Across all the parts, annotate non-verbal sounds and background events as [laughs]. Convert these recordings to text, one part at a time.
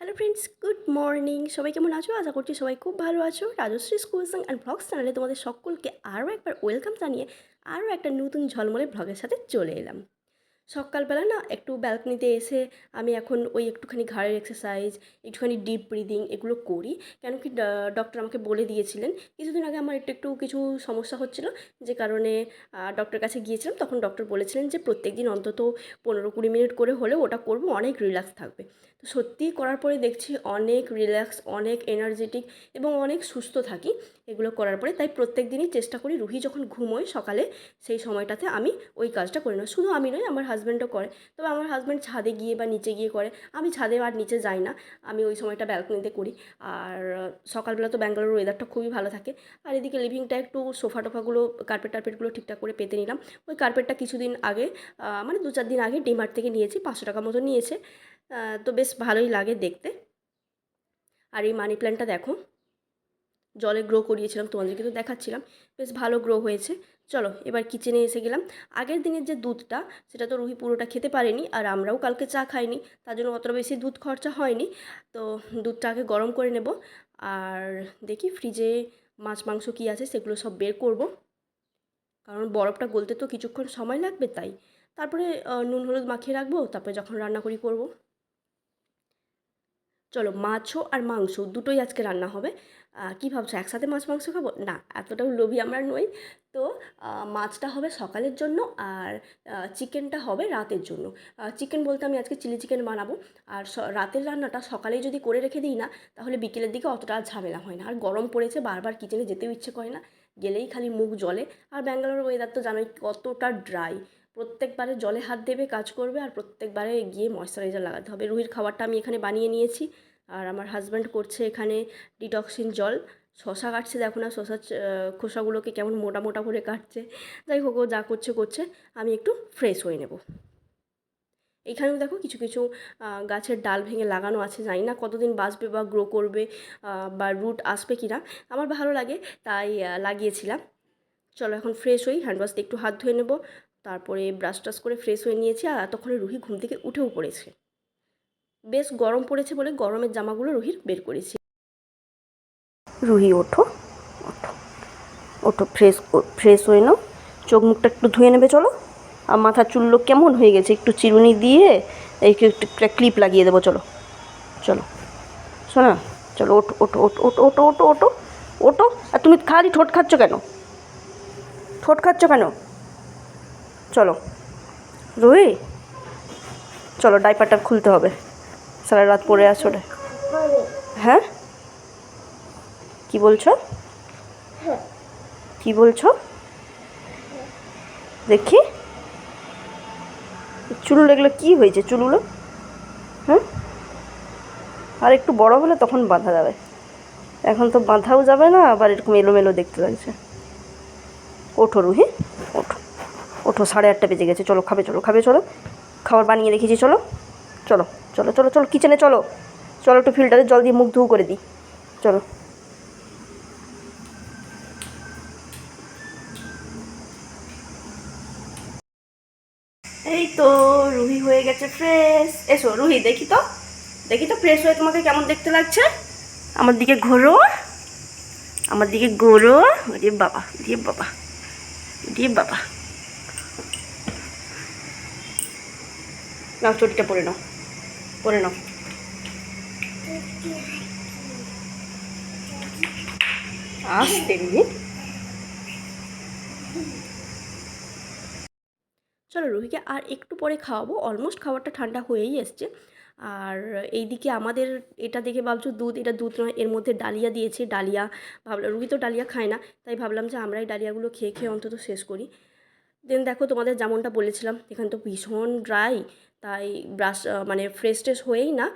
Hello friends good morning সবাই কেমন আছো? আশা করছি সবাই খুব ভালো আছো। রাজশ্রী স্কুলস অ্যান্ড ব্লগস চ্যানেলে তোমাদের সকলকে আরও একবার ওয়েলকাম জানিয়ে আরও একটা নতুন ঝলমলে ব্লগের সাথে চলে এলাম। সকালবেলা না একটু ব্যালকনিতে এসে আমি এখন ওই একটুখানি ঘাড়ের এক্সারসাইজ একটুখানি ডিপ ব্রিদিং এগুলো করি। কেন কি ডক্টর আমাকে বলে দিয়েছিলেন, কিছুদিন আগে আমার একটু একটু কিছু সমস্যা হচ্ছিল, যে কারণে ডক্টর কাছে গিয়েছিলাম, তখন ডক্টর বলেছিলেন যে প্রত্যেক দিন অন্তত পনেরো কুড়ি মিনিট করে হলেও ওটা করব, অনেক রিল্যাক্স থাকবে। তো সত্যিই করার পরে দেখছি অনেক রিল্যাক্স অনেক এনার্জেটিক এবং অনেক সুস্থ থাকি। এগুলো করার পরে তাই প্রত্যেক দিনই চেষ্টা করি রুহি যখন ঘুমোয় সকালে সেই সময়টাতে আমি ওই কাজটা করি না শুধু আমি নয় আমার হাজব্যান্ডও করে। তবে আমার হাজব্যান্ড ছাদে গিয়ে বা নিচে গিয়ে করে। আমি ছাদে আর নিচে যাই না। আমি ওই সময়টা ব্যালকনিতে করি। আর সকালবেলা তো ব্যাঙ্গালোর ওয়েদারটা খুবই ভালো থাকে। আর এদিকে লিভিংটা একটু সোফা টোফাগুলো কার্পেট টার্পেটগুলো ঠিকঠাক করে পেতে নিলাম। ওই কার্পেটটা কিছুদিন আগে মানে দু চার দিন আগে ডিমার্ট থেকে নিয়েছি। পাঁচশো টাকা মতো নিয়েছে। তো বেশ ভালোই লাগে দেখতে। আর এই মানি প্ল্যান্টটা দেখো, জলে গ্রো করিয়েছিলাম তোমাদেরকে তো দেখাচ্ছিলাম, বেশ ভালো গ্রো হয়েছে। চলো এবার কিচেনে এসে গেলাম। আগের দিনের যে দুধটা, সেটা তো রুহি পুরোটা খেতে পারেনি, আর আমরাও কালকে চা খাইনি, তার জন্য অতটা বেশি দুধ খরচা হয়নি। তো দুধটা আগে গরম করে নেব, আর দেখি ফ্রিজে মাছ, মাংস কী আছে সেগুলো সব বের করব। কারণ বরফটা গলতে তো কিছুক্ষণ সময় লাগবে তাই। তারপরে নুন, হলুদ মাখিয়ে রাখব, তারপরে যখন রান্না করি করব। চলো মাছও আর মাংস দুটোই আজকে রান্না হবে। কী ভাবছ, একসাথে মাছ, মাংস খাব? না, এতটাও লোভী আমরা নই। তো মাছটা হবে সকালের জন্য আর চিকেনটা হবে রাতের জন্য। চিকেন বলতে আমি আজকে চিলি চিকেন বানাবো। আর রাতের রান্নাটা সকালেই যদি করে রেখে দিই না, তাহলে বিকেলের দিকে অতটা ঝামেলা হয় না। আর গরম পড়েছে, বারবার কিচেনে যেতেও ইচ্ছে করে না। গেলেই খালি মুখ জলে আর ব্যাঙ্গালোর ওয়েদার তো জানোই কতটা ড্রাই প্রত্যেকবারে জলে হাত দেবে, কাজ করবে আর প্রত্যেকবারে গিয়ে ময়শ্চারাইজার লাগাতে হবে। রুহির খাবারটা আমি এখানে বানিয়ে নিয়েছি আর আমার হাজব্যান্ড করছে এখানে ডিটক্সিন জল। শশা কাটছে, দেখো না শশা খোসাগুলোকে কেমন মোটা মোটা করে কাটছে। যাই হোক, ও যা করছে করছে। আমি একটু ফ্রেশ হয়ে নেব। এখানেও দেখো কিছু কিছু গাছের ডাল ভেঙে লাগানো আছে। জানি না কতদিন বাঁচবে বা গ্রো করবে বা রুট আসবে কি না আমার ভালো লাগে, তাই লাগিয়েছিলাম। চলো এখন ফ্রেশ হই হ্যান্ডওয়াশ দিয়ে একটু হাত ধুয়ে নেব। তারপরে ব্রাশ টাশ করে ফ্রেশ হয়ে নিয়েছি আর এতক্ষণে রুহি ঘুম থেকে উঠেও পড়েছে। বেশ গরম পড়েছে বলে গরমের জামাগুলো রুহির বের করেছি। রুহি, ওঠো ওঠো ওঠো ফ্রেশ ফ্রেশ হয়ে নাও। চোখ মুখটা একটু ধুয়ে নেবে, চলো। আর মাথার চুলগুলো কেমন হয়ে গেছে? একটু চিরুনি দিয়ে একটু একটু ক্লিপ লাগিয়ে দেবো, চলো চলো। শোনা চলো, ওঠো ওঠো ওঠো ওঠো ওঠো ওঠো ওঠো ওঠো। আর তুমি খালি ঠোঁট খাচ্ছ কেন? ঠোঁট খাচ্ছ কেন? চলো। রুই চলো ডাইপারটা খুলতে হবে। সারা রাত পরে আছো রে হ্যাঁ? কি বলছো? কি বলছো? দেখি। চুল এগুলো কী হয়েছে চুলগুলো হ্যাঁ আর একটু বড় হলে তখন বাঁধা যাবে। এখন তো বাঁধাও যাবে না, আবার এরকম এলোমেলো দেখতে লাগছে। ওঠো রুহি, ওঠো। ওঠো সাড়ে আটটা বেজে গেছে। চলো, খাবে চলো খাবে, চলো। খাবার বানিয়ে রেখেছি, চলো। চলো চলো চলো চলো কিচেনে চলো। চলো একটু ফিল্টারে জল দিয়ে মুখ ধুও করে দিই। চলো। এই তো রুহি হয়ে গেছে ফ্রেশ এসো, রুহি, দেখি তো। দেখি তো ফ্রেশ হয়ে তোমাকে কেমন দেখতে লাগছে। আমার দিকে ঘোরো। আমার দিকে ঘোরো। দিয়ে বাবা দিয়ে বাবা দিয়ে বাবা। নাও, চটিটা পরে নাও। পরে নাও। আসতে চলো রুহিকে আর একটু পরে খাওয়াবো। অলমোস্ট খাবারটা ঠান্ডা হয়েই এসছে। আর এইদিকে আমাদের এটা দেখে ভাবছ দুধ, এটা দুধ নয়, এর মধ্যে ডালিয়া দিয়েছে। ডালিয়া ভাবলাম রুহি তো ডালিয়া খায় না, তাই ভাবলাম যে আমরা এই ডালিয়াগুলো খেয়ে খেয়ে অন্তত শেষ করি। দেন দেখো তোমাদের যেমনটা বলেছিলাম, এখানে তো ভীষণ ড্রাই তাই ব্রাশ মানে ফ্রেশ ট্রেশ হয়েই না।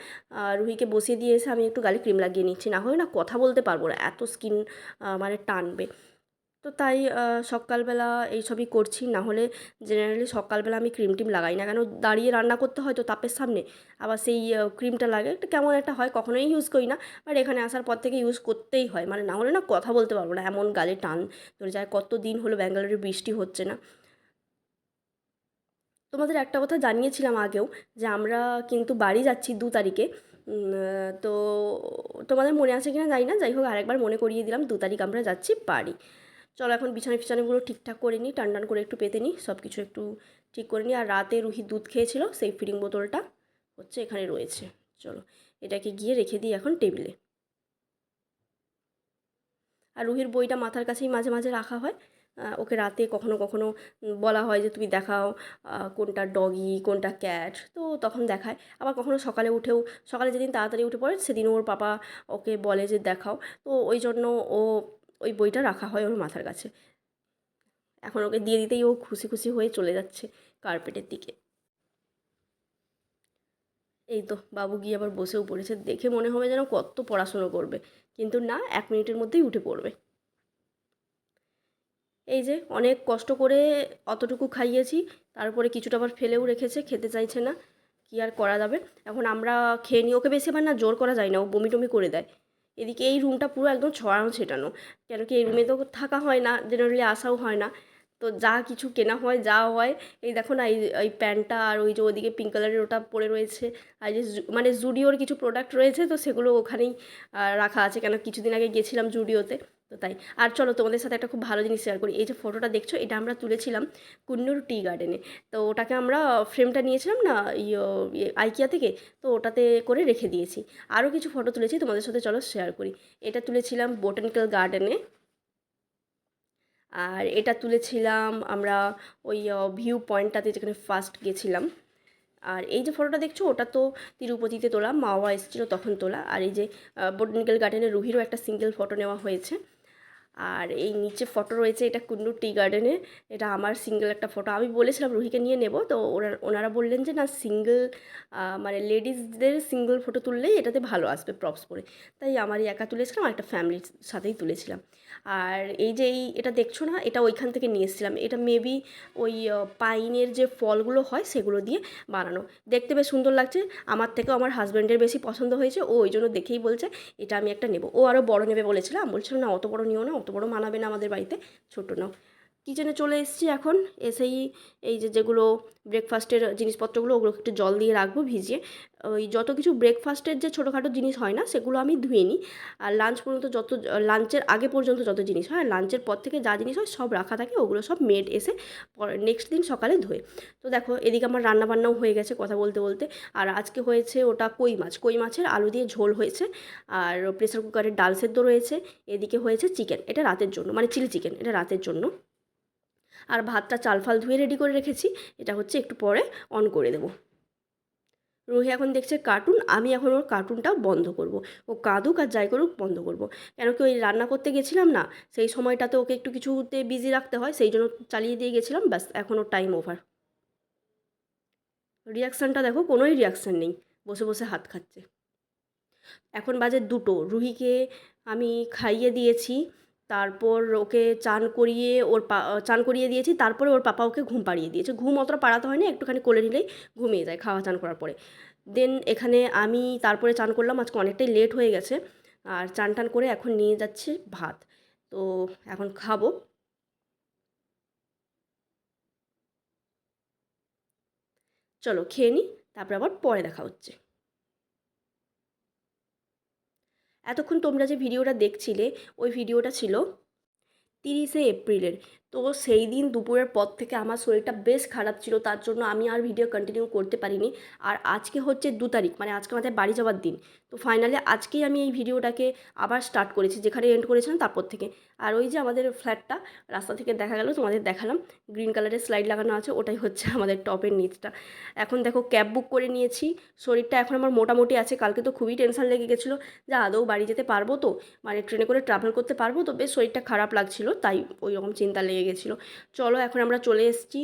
রুহিকে বসিয়ে দিয়ে এসে আমি একটু গালে ক্রিম লাগিয়ে নিচ্ছি, না হলে না কথা বলতে পারব না, এত স্কিন মানে টানবে। তো তাই সকালবেলা এইসবই করছি, না হলে জেনারেলি সকালবেলা আমি ক্রিম টিম লাগাই না। কেন দাঁড়িয়ে রান্না করতে হয় তো তাপের সামনে, আবার সেই ক্রিমটা লাগে একটা কেমন একটা হয়, কখনোই ইউজ করি না। বাট এখানে আসার পর থেকে ইউজ করতেই হয় মানে না হলে না কথা বলতে পারব না, এমন গালে টান ধরে যায় কত দিন হলো ব্যাঙ্গালোরে বৃষ্টি হচ্ছে না। তোমাদের একটা কথা জানিয়েছিলাম আগেও যে আমরা কিন্তু বাড়ি যাচ্ছি দু তারিখে। তো তোমাদের মনে আছে কিনা জানি না। যাই হোক, আরেকবার মনে করিয়ে দিলাম, দু তারিখ আমরা যাচ্ছি বাড়ি। চলো এখন বিছানা ফিছানাগুলো ঠিকঠাক করে নিই, টান টান করে একটু পেতে নিই সব কিছু একটু ঠিক করে নিই। আর রাতে রুহি দুধ খেয়েছিল, সেই ফিডিং বোতলটা হচ্ছে এখানে রয়েছে। চলো, এটাকে গিয়ে রেখে দিই এখন টেবিলে। আর রুহির বইটা মাথার কাছেই মাঝে মাঝে রাখা হয়। ওকে রাতে কখনো কখনো বলা হয় যে, তুমি দেখাও কোনটা ডগি, কোনটা ক্যাট। তো তখন দেখায়। আবার কখনো সকালে উঠেও, সকালে যেদিন তাড়াতাড়ি উঠে পড়ে সেদিন ওর পাপা ওকে বলে যে, দেখাও। তো ওই জন্য ও ওই বইটা রাখা হয় ওর মাথার কাছে। এখন ওকে দিয়ে দিতেই ও খুশি খুশি হয়ে চলে যাচ্ছে কার্পেটের দিকে। এই তো বাবু গিয়ে আবার বসেও পড়েছে। দেখে মনে হবে যেন কত পড়াশুনো করবে। কিন্তু না, এক মিনিটের মধ্যেই উঠে পড়বে। এই যে অনেক কষ্ট করে অতটুকু খাইয়েছি তারপরে কিছুটা আবার ফেলেও রেখেছে, খেতে চাইছে না, কি আর করা যাবে? এখন আমরা খেয়ে নিই, ওকে বেশি আবার না জোর করা যায় না, ও বমি টমি করে দেয়। এদিকে এই রুমটা পুরো একদম ছড়ানো, ছেটানো, কেন কি এই রুমে তো থাকা হয় না জেনারেলি আসাও হয় না। তো যা কিছু কেনা হয়, যা হয়, এই দেখো না, এই এই প্যান্টটা আর ওই যে ওদিকে পিঙ্ক কালারের ওটা পরে রয়েছে, আর যে মানে জুডিওর কিছু প্রোডাক্ট রয়েছে, তো সেগুলো ওখানেই রাখা আছে। কেন, কিছুদিন আগে গেছিলাম জুডিওতে তো তাই। আর চলো তোমাদের সাথে একটা খুব ভালো জিনিস শেয়ার করি। এই যে ফটোটা দেখছ, এটা আমরা তুলেছিলাম কুন্নুর টি গার্ডেনে তো ওটাকে আমরা ফ্রেমটা নিয়েছিলাম না ইয়ে আইকিয়া থেকে, তো ওটাতে করে রেখে দিয়েছি। আরও কিছু ফটো তুলেছি, তোমাদের সাথে চলো শেয়ার করি। এটা তুলেছিলাম বোটানিক্যাল গার্ডেনে আর এটা তুলেছিলাম আমরা ওই ভিউ পয়েন্টটাতে যেখানে ফার্স্ট গেছিলাম। আর এই যে ফটোটা দেখছ, ওটা তো তিরুপতিতে তোলা মা বাবা এসেছিল তখন তোলা। আর এই যে বোটানিক্যাল গার্ডেনে রুহিরও একটা সিঙ্গেল ফটো নেওয়া হয়েছে। আর এই নিচে ফটো রয়েছে এটা কুন্ডু টি গার্ডেনে এটা আমার সিঙ্গেল একটা ফটো আমি বলেছিলাম রুহিকে নিয়ে নেব, তো ওরা, ওনারা বললেন যে, না সিঙ্গেল মানে লেডিসদের সিঙ্গেল ফটো তুললেই এটাতে ভালো আসবে প্রপস পরে। তাই আমারই একা তুলেছিলাম, আর একটা ফ্যামিলির সাথেই তুলেছিলাম। আর এই যে এই এটা দেখছ না? এটা ওইখান থেকে নিয়ে এসেছিলাম। এটা মেবি ওই পাইনের যে ফলগুলো হয় সেগুলো দিয়ে বানানো। দেখতে বেশ সুন্দর লাগছে। আমার থেকেও আমার হাজব্যান্ডের বেশি পছন্দ হয়েছে। ও ওই জন্য দেখেই বলছে, এটা আমি একটা নেব। ও আরও বড় নেবে বলেছিলাম বলছিল না, অত বড় নিও না, অত বড় মানাবে না আমাদের বাড়িতে। ছোটো নাও। কিচেনে চলে এসেছি এখন। এসেই এই যে যেগুলো ব্রেকফাস্টের জিনিসপত্রগুলো ওগুলো একটু জল দিয়ে রাখব, ভিজিয়ে। ওই যত কিছু ব্রেকফাস্টের যে ছোটোখাটো জিনিস হয় না, সেগুলো আমি ধুয়ে নিই। আর লাঞ্চ পর্যন্ত যত লাঞ্চের আগে পর্যন্ত যত জিনিস হয় লাঞ্চের পর থেকে যা জিনিস হয়, সব রাখা থাকে, ওগুলো সব মেড এসে নেক্সট দিন সকালে ধোয়ে। তো দেখো, এদিকে আমার রান্না বান্নাও হয়ে গেছে কথা বলতে বলতে। আর আজকে হয়েছে ওটা কই মাছ। কই মাছের আলু দিয়ে ঝোল হয়েছে, আর প্রেসার কুকারের ডাল সেদ্ধ রয়েছে। এদিকে হয়েছে চিকেন এটা রাতের জন্য মানে চিলি চিকেন এটা রাতের জন্য। আর ভাতটা চাল ফাল ধুয়ে রেডি করে রেখেছি। এটা হচ্ছে একটু পরে অন করে দেবো। রুহি এখন দেখছে কার্টুন আমি এখন ওর কার্টুনটা বন্ধ করব। ও কাঁদুক আর যাই করুক বন্ধ করব। কেন কি ওই রান্না করতে গেছিলাম না, সেই সময়টাতে ওকে একটু কিছুতে বিজি রাখতে হয়, সেই জন্য চালিয়ে দিয়ে গেছিলাম, ব্যাস এখন ওর টাইম ওভার রিয়াকশানটা দেখো, কোনোই রিয়াকশান নেই, বসে বসে হাত খাচ্ছে। এখন বাজে দুটো, রুহিকে আমি খাইয়ে দিয়েছি তারপর ওকে চান করিয়ে ওর পা চান করিয়ে দিয়েছি, তারপরে ওর পাপা ওকে ঘুম পাড়িয়ে দিয়েছে। ঘুম অতটা পাড়াতে হয় না একটুখানি কোলে নিলেই ঘুমিয়ে যায় খাওয়া চান করার পরে। দেন এখানে আমি তারপরে চান করলাম, আজকে অনেকটাই লেট হয়ে গেছে। আর চান টান করে এখন নিয়ে যাচ্ছে ভাত। তো এখন খাব। চলো খেয়ে নিই তারপরে আবার পরে দেখা হচ্ছে। এতক্ষণ তোমরা যে ভিডিওটা দেখছিলে ওই ভিডিওটা ছিল তিরিশে এপ্রিলের। তো সেই দিন দুপুরের পর থেকে আমার শরীরটা বেশ খারাপ ছিল, তার জন্য আমি আর ভিডিও কন্টিনিউ করতে পারিনি। আর আজকে হচ্ছে দু তারিখ মানে আজকে আমাদের বাড়ি যাওয়ার দিন। তো ফাইনালি আজকেই আমি এই ভিডিওটাকে আবার স্টার্ট করেছি, যেখানে এন্ড করেছিলাম তারপর থেকে। আর ওই যে আমাদের ফ্ল্যাটটা রাস্তা থেকে দেখা গেল, তোমাদের দেখালাম। গ্রিন কালারের স্লাইড লাগানো আছে, ওটাই হচ্ছে [laughs] আমাদের টপের নিচটা এখন দেখো ক্যাব বুক করে নিয়েছি। শরীরটা এখন আমার মোটামুটি আছে, কালকে তো খুবই টেনশন লেগে গেছিল যে আদৌ বাড়ি যেতে পারব তো? মানে ট্রেনে করে ট্রাভেল করতে পারব তো? বেশ শরীরটা খারাপ লাগছিল, তাই ওই রকম চিন্তা লেগে গেছিল। চলো এখন আমরা চলে এসেছি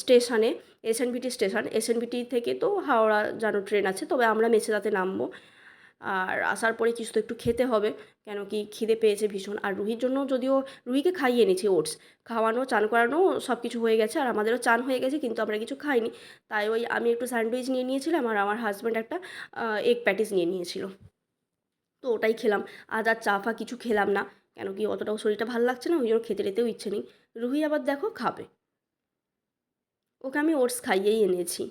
স্টেশনে এসএনবিটি স্টেশন। এসএনবিটি থেকে তো হাওড়া যেন ট্রেন আছে, তবে আমরা মেছেদাতে নামবো। আর আসার পরে কিছু তো একটু খেতে হবে, কেন কি খিদে পেয়েছে ভীষণ। আর রুহির জন্য যদিও, রুহিকে খাইয়ে এনেছি ওটস। খাওয়ানো, চান করানো সব কিছু হয়ে গেছে। আর আমাদেরও চান হয়ে গেছে, কিন্তু আমরা কিছু খাইনি। তাই ওই আমি একটু স্যান্ডউইচ নিয়ে নিয়েছিলাম, আর আমার হাজব্যান্ড একটা এগ প্যাটিস নিয়ে নিয়েছিল। তো ওটাই খেলাম। আজ আর চা ফা কিছু খেলাম না। কেন কি অতটাও শরীরটা ভালো লাগছে না? ওই জন্য খেতে টেতেও ইচ্ছে নেই। রুহি আবার দেখো খাবে। ওকে আমি ওটস খাইয়েই এনেছি।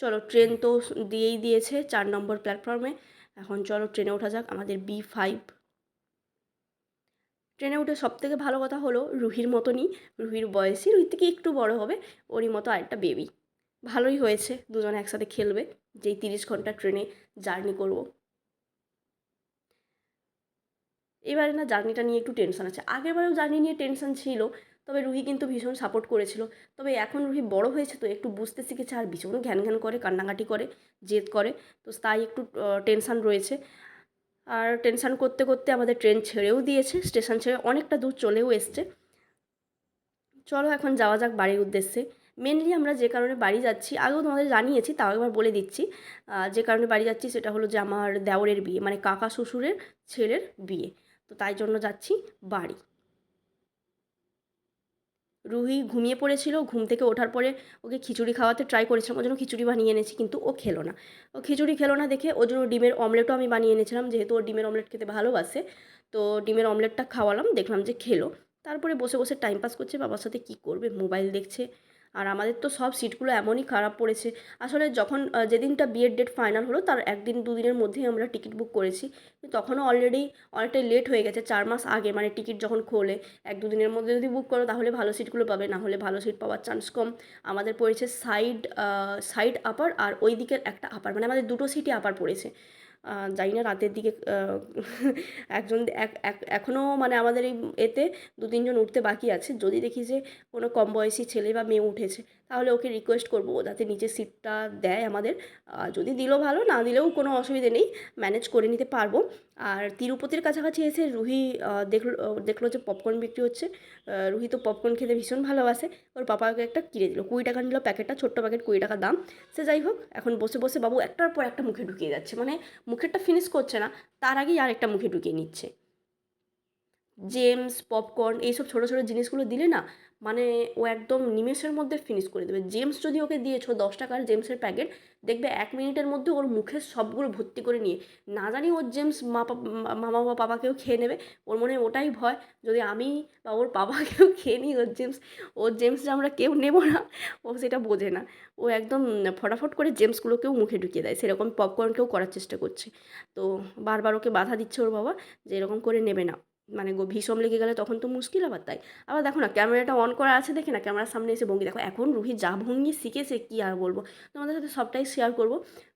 চলো ট্রেন তো দিয়েই দিয়েছে চার নম্বর প্ল্যাটফর্মে। এখন চলো ট্রেনে ওঠা যাক আমাদের বি ফাইভ। ট্রেনে উঠে সব থেকে ভালো কথা হলো রুহির মতনই, রুহির বয়সী, রুহির থেকে একটু বড় হবে, ওরই মতো আরেকটা বেবি ভালোই হয়েছে, দুজন একসাথে খেলবে। যেই তিরিশ ঘণ্টা ট্রেনে জার্নি করব। এবারে না জার্নিটা নিয়ে একটু টেনশন আছে। আগেরবারেও জার্নি নিয়ে টেনশন ছিল, তবে রুহি কিন্তু ভীষণ সাপোর্ট করেছিল। তবে এখন রুহি বড় হয়েছে তো একটু বুঝতে শিখেছে আর ভীষণ ঘ্যান ঘ্যান করে, কান্নাকাটি করে, জেদ করে। তো তাই একটু টেনশান রয়েছে। আর টেনশান করতে করতে আমাদের ট্রেন ছেড়েও দিয়েছে স্টেশন ছেড়ে অনেকটা দূর চলেও এসছে। চলো এখন যাওয়া যাক বাড়ির উদ্দেশ্যে। মেনলি আমরা যে কারণে বাড়ি যাচ্ছি, আগেও তোমাদের জানিয়েছি, তাও একবার বলে দিচ্ছি। যে কারণে বাড়ি যাচ্ছি সেটা হলো যে আমার দেওরের বিয়ে মানে কাকা শ্বশুরের ছেলের বিয়ে। তো তাই জন্য যাচ্ছি বাড়ি। রুহি ঘুমিয়ে পড়েছিল, ঘুম থেকে ওঠার পরে ওকে খিচুড়ি খাওয়াতে ট্রাই করেছিলাম ওই জন্য খিচুড়ি বানিয়ে এনেছি, কিন্তু ও খেলো না। ও খিচুড়ি খেলো না দেখে ওর জন্য ডিমের অমলেটও আমি বানিয়ে এনেছিলাম, যেহেতু ও ডিমের অমলেট খেতে ভালোবাসে, তো ডিমের অমলেটটা খাওয়ালাম, দেখলাম যে খেলো। তারপরে বসে বসে টাইম পাস করছে, বাবার সাথে কী করবে মোবাইল দেখছে আর আমাদের তো সব সিটগুলো এমনই খারাপ পড়েছে। আসলে যখন যেদিনটা বিয়ের ডেট ফাইনাল হলো, তার একদিন, দুদিনের মধ্যেই আমরা টিকিট বুক করেছি। তখনও অলরেডি অনেকটাই লেট হয়ে গেছে, চার মাস আগে মানে টিকিট যখন খোলে, এক, দুদিনের মধ্যে যদি বুক করো, তাহলে ভালো সিটগুলো পাবে। না হলে ভালো সিট পাওয়ার চান্স কম। আমাদের পড়েছে সাইড সাইড আপার আর ওই দিকের একটা আপার মানে আমাদের দুটো সিটই আপার পড়েছে। জানি না রাতের দিকে একজন এখনও মানে আমাদের এই এতে দু তিনজন উঠতে বাকি আছে। যদি দেখি যে কোনো কম বয়সী ছেলে বা মেয়ে উঠেছে তাহলে ওকে রিকোয়েস্ট করব। যাতে নিচে সিটটা দেয় আমাদের। যদি দিলেও ভালো, না দিলেও কোনো অসুবিধে নেই। ম্যানেজ করে নিতে পারব। আর তিরুপতির কাছাকাছি এসে রুহি দেখল দেখল যে পপকর্ন বিক্রি হচ্ছে। রুহি তো পপকর্ন খেতে ভীষণ ভালোবাসে। ওর পাপাকে একটা কিনে দিল। কুড়ি টাকা নিল প্যাকেটটা ছোট্ট প্যাকেট কুড়ি টাকা দাম। সে যাই হোক, এখন বসে বসে বাবু একটার পর একটা মুখে ঢুকিয়ে যাচ্ছে। মানে মুখেরটা ফিনিশ করছে না, তার আগেই আরেকটা মুখে ঢুকিয়ে নিচ্ছে। জেমস, পপকর্ন এইসব ছোটো ছোটো জিনিসগুলো দিলে না মানে ও একদম নিমেষের মধ্যে ফিনিশ করে দেবে। জেমস যদি ওকে দিয়েছ দশ টাকার জেমসের প্যাকেট দেখবে এক মিনিটের মধ্যে ওর মুখে সবগুলো ভর্তি করে নিয়ে, না জানি ওর জেমস মা মামা বা পাপাকেও খেয়ে নেবে, ওর মনে ওটাই ভয়, যদি আমি বা ওর বাবাকেও খেয়ে নিই ওর জেমস ওর জেমস আমরা কেউ নেব না, ও সেটা বোঝে না। ও একদম ফটাফট করে জেমসগুলোকেও মুখে ঢুকিয়ে দেয়, সেরকম পপকর্নকেও করার চেষ্টা করছে। তো বারবার ওকে বাধা দিচ্ছে ওর বাবা যে এরকম করে নেবে না। মানে ভীষণ লেগে গেলে তখন তো মুশকিল আবার তাই। আবার দেখো না, ক্যামেরাটা অন করা আছে দেখে না, ক্যামেরার সামনে এসে ভঙ্গি দেখো, এখন রুহি যা ভঙ্গি শিখেছে কী আর বলব? তোমাদের সাথে সবটাই শেয়ার করব।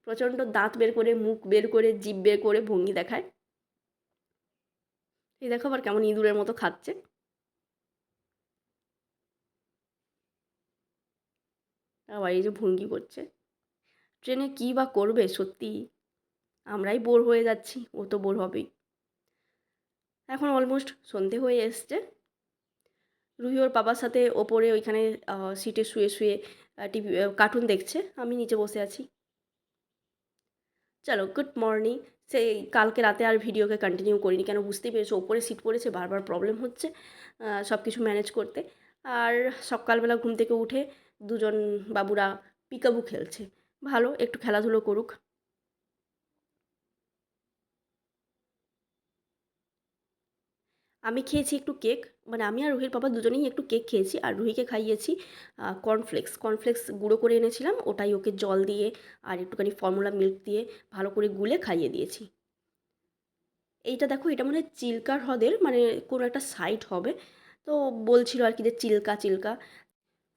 প্রচণ্ড দাঁত বের করে, মুখ বের করে, জিভ বের করে ভঙ্গি দেখায়। এই দেখো আবার কেমন ইঁদুরের মতো খাচ্ছে। আবার এই যে ভঙ্গি করছে। ট্রেনে কী বা করবে সত্যি? আমরাই বোর হয়ে যাচ্ছি, ও তো বোর হবেই। এখন অলমোস্ট সন্ধে হয়ে এসছে। রুহি ওর বাবার সাথে ওপরে ওইখানে সিটে শুয়ে শুয়ে টিভি কার্টুন দেখছে। আমি নিচে বসে আছি। চলো গুড মর্নিং সেই কালকে রাতে আর ভিডিওকে কন্টিনিউ করিনি কেন বুঝতেই পেরেছ? ওপরে সিট পড়েছে, বারবার প্রবলেম হচ্ছে সব কিছু ম্যানেজ করতে। আর সকালবেলা ঘুম থেকে উঠে দুজন বাবুরা পিকাবু খেলছে। ভালো, একটু খেলাধুলো করুক। আমি খেয়েছি একটু কেক মানে আমি আর রুহির বাবা দুজনেই একটু কেক খেয়েছি আর রুহিকে খাইয়েছি কর্নফ্লেক্স কর্নফ্লেক্স গুঁড়ো করে এনেছিলাম, ওটাই ওকে জল দিয়ে আর একটুখানি ফর্মুলা মিল্ক দিয়ে ভালো করে গুলে খাইয়ে দিয়েছি। এইটা দেখো, এটা মনে হয় চিল্কা হ্রদের মানে কোনো একটা সাইট হবে, তো বলছিল আর কি যে চিল্কা চিল্কা।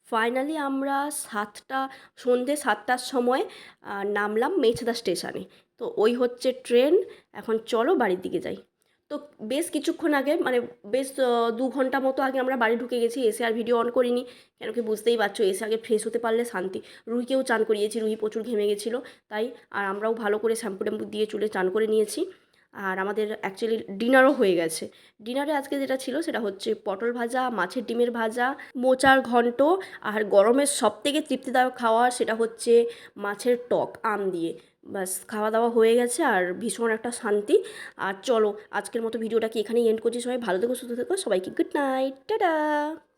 ফাইনালি আমরা সাতটা, সন্ধে সাতটার সময় নামলাম মেছদা স্টেশনে, তো ওই হচ্ছে ট্রেন, এখন চলো বাড়ির দিকে যাই। তো বেশ কিছুক্ষণ আগে মানে বেশ দু ঘণ্টা মতো আগে আমরা বাড়ি ঢুকে গেছি, এসে আর ভিডিও অন করিনি। কেন কি বুঝতেই পারছ, এসে আগে ফ্রেশ হতে পারলে শান্তি। রুহিকেও চান করিয়েছি, রুহি প্রচুর ঘেমে গেছিল, তাই আর আমরাও ভালো করে শ্যাম্পু ট্যাম্পু দিয়ে চুলে চান করে নিয়েছি। আর আমাদের অ্যাকচুয়ালি ডিনারও হয়ে গেছে। ডিনারে আজকে যেটা ছিল, সেটা হচ্ছে পটল ভাজা, মাছের ডিমের ভাজা, মোচার ঘন্ট, আর গরমের সব থেকে তৃপ্তিদায়ক খাওয়া সেটা হচ্ছে মাছের টক, আম দিয়ে। ব্যাস খাওয়া দাওয়া হয়ে গেছে আর ভীষণ একটা শান্তি। আর চলো, আজকের মতো ভিডিওটাকে এখানেই এন্ড করছি সবাই। ভালো থেকো, সুস্থ থেকো, সবাইকে গুড নাইট টাটা!